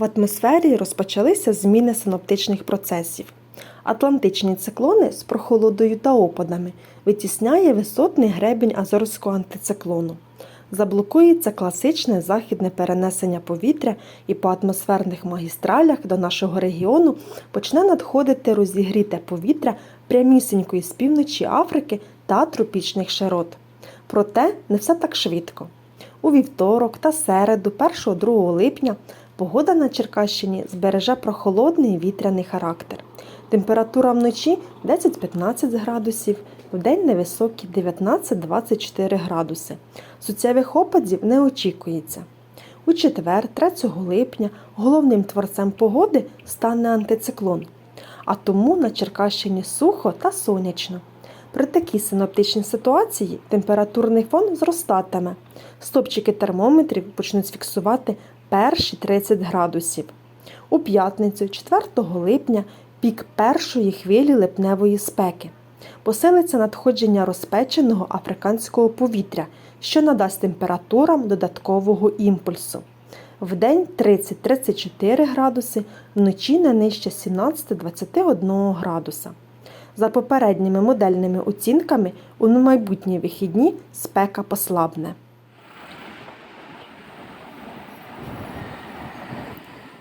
В атмосфері розпочалися зміни синоптичних процесів. Атлантичні циклони з прохолодою та опадами витісняє висотний гребінь Азорського антициклону. Заблокується класичне західне перенесення повітря і по атмосферних магістралях до нашого регіону почне надходити розігріте повітря прямісінько із півночі Африки та тропічних широт. Проте не все так швидко. У вівторок та середу, 1-2 липня, погода на Черкащині збереже прохолодний вітряний характер. Температура вночі 10-15 градусів, вдень невисокі 19-24 градуси. Суттєвих опадів не очікується. У четвер, 3 липня, головним творцем погоди стане антициклон, а тому на Черкащині сухо та сонячно. При такій синоптичній ситуації температурний фон зростатиме. Стопчики термометрів почнуть фіксувати перші 30 градусів. У п'ятницю, 4 липня, пік першої хвилі липневої спеки. Посилиться надходження розпеченого африканського повітря, що надасть температурам додаткового імпульсу. Вдень 30-34 градуси, вночі не нижче 17-21 градуса. За попередніми модельними оцінками, у майбутні вихідні спека послабне.